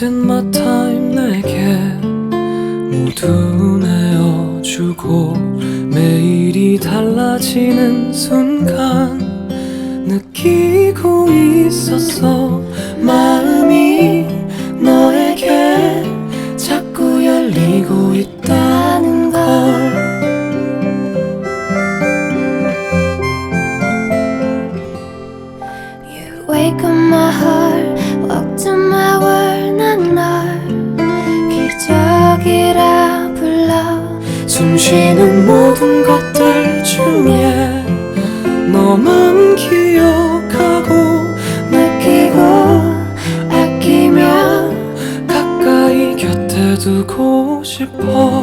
Time 내게 모두 내어주고 매일이 달라지는 순간 느끼고 있었어. 마음이 너에게 자꾸 열리고 있 두고 싶어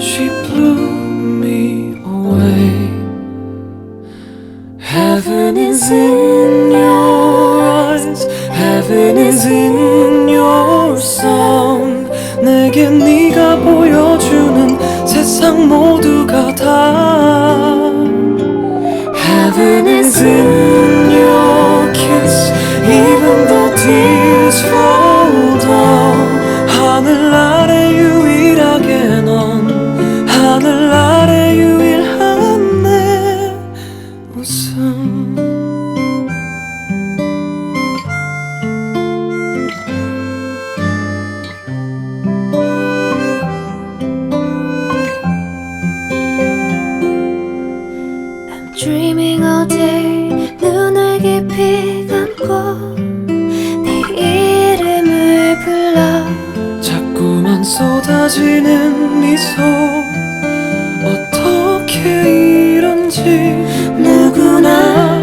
She blew me away Heaven is in your eyes Heaven is in your song 내게 네가 보여주는 세상 모두가 다 Heaven is in 쏟아지는 미소 어떻게 이런지 누구나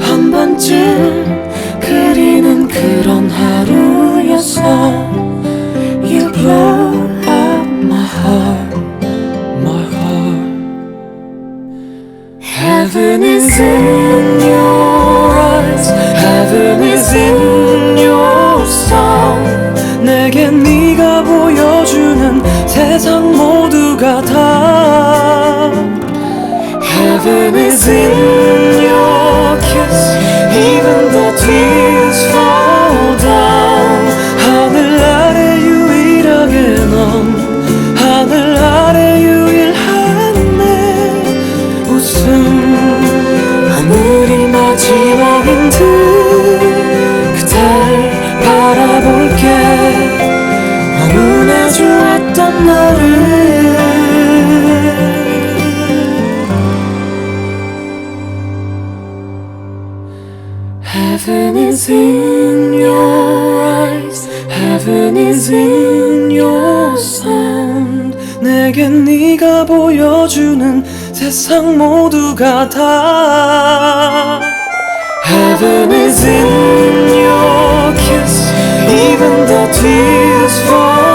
한 번쯤 그리는 그런 하루였어 You blow up my heart, my heart Heaven is in Heaven is in your eyes Heaven is in your sound 내겐 네가 보여주는 세상 모두가 다 Heaven is in your kiss Even though tears fall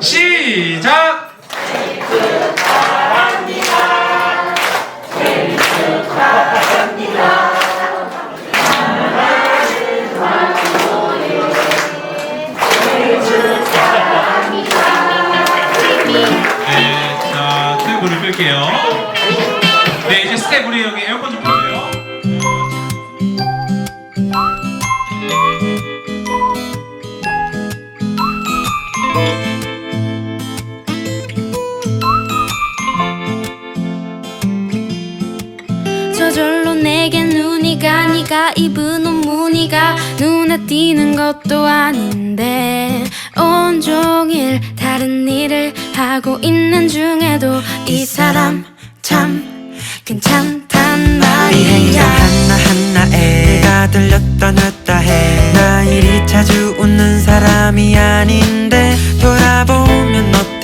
시작! 네, 자, 스텝 불을 끌게요. 네, 이제 스텝 우리 여기 에어컨 좀 무늬가 눈에 띄는 것도 아닌데 온종일 다른 일을 하고 있는 중에도 이 사람 참 괜찮단 말이야 하나하나에 내가 들렸다 놨다 해나 이리 자주 웃는 사람이 아닌데 돌아보면 너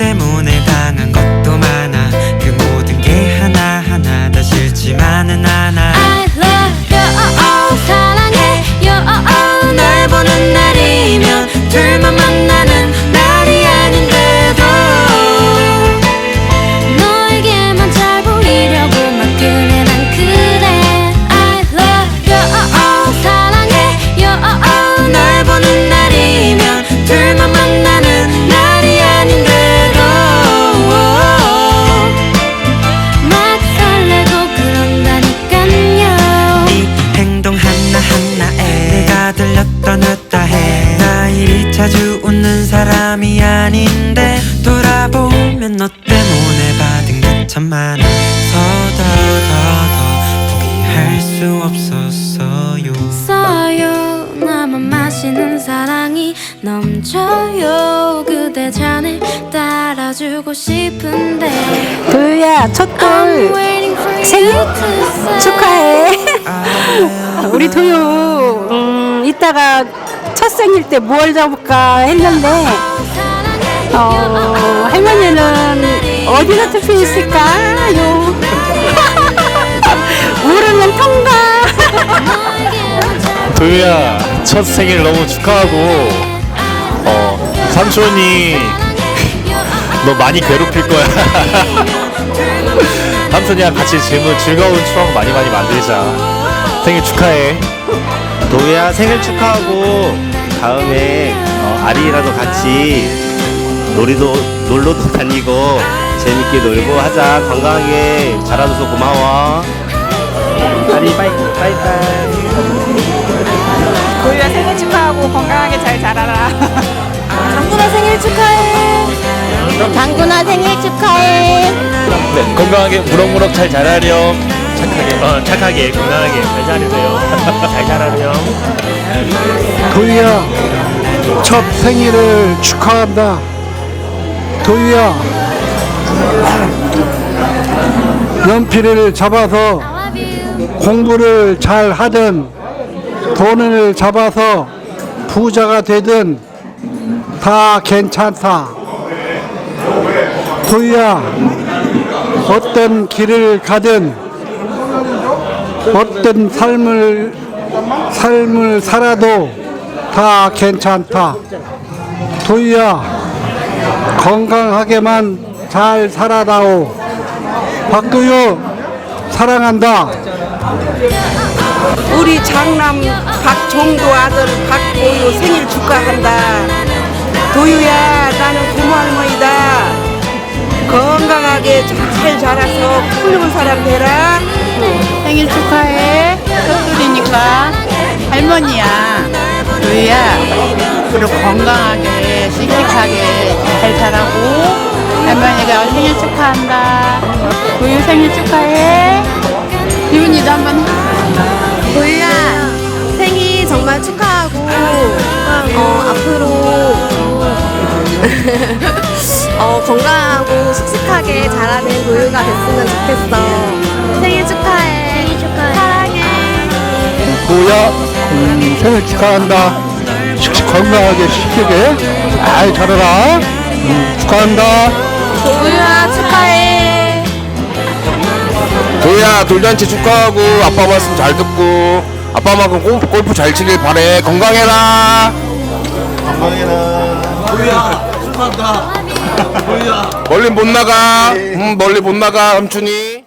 자주 웃는 사람이 아닌데 돌아보면 너 때문에 받은 게 참 많아서 더더더 포기할 수 없었어요. 써요. 나만 마시는 사랑이 넘쳐요. 그대 잔을 따라주고 싶은데 I'm 첫돌. 생일 축하해. 아, 우리 도유 음, 이따가 첫 생일 때 뭘 잡을까 했는데 어, 할머니는 어디다 투표했을까요? 모르면 통과. 도유야 첫 생일 너무 축하하고 어 삼촌이 너 많이 괴롭힐 거야 삼촌이랑 같이 즐거운, 즐거운 추억 많이 많이 만들자 생일 축하해 도희야 생일 축하하고 다음에 어, 아리랑도 같이 놀이도 놀러도 다니고 재밌게 놀고 하자. 건강하게 자라줘서 고마워. 아리 바이 바이바이. 도유야 생일 축하하고 건강하게 잘 자라라. 당구나 생일 축하해. 당구나 생일 축하해. 네, 건강하게 무럭무럭 잘 자라렴 착하게 어 착하게 건강하게 잘 자라세요. 잘 자라렴 도희야 첫 생일을 축하한다. 도희야 연필을 잡아서 공부를 잘 하든 돈을 잡아서 부자가 되든 다 괜찮다. 도희야 어떤 길을 가든 어떤 삶을 삶을 살아도 다 괜찮다. 도희야, 건강하게만 잘 살아다오. 박도유, 사랑한다. 우리 장남 박종도 아들 박도유 생일 축하한다. 도유야, 나는 고모 할머니다. 건강하게 잘 자라서 훌륭한 사람 되라. 생일 축하해. 첫돌이니까 할머니야. 도유야, 그리고 건강하게 씩씩하게 잘 자라고 할머니가 생일 축하한다. 도유 생일 축하해. 기훈이도 한번 해. 도유야 생일 정말 축하하고 어, 앞으로 어, 건강하고 씩씩하게 자라는 도유가 됐으면 좋겠어 생일 축하해 도희야, 음, 생일 축하한다. 씩씩 건강하게 씩씩하게 잘 자라라. 음, 축하한다. 도유야 축하해. 도희야 돌잔치 축하하고 아빠 말씀 잘 듣고 아빠만큼 골프, 골프 잘 치길 바래. 건강해라. 건강해라. 도희야 멀리 못 나가. 음, 멀리 못 나가 삼촌이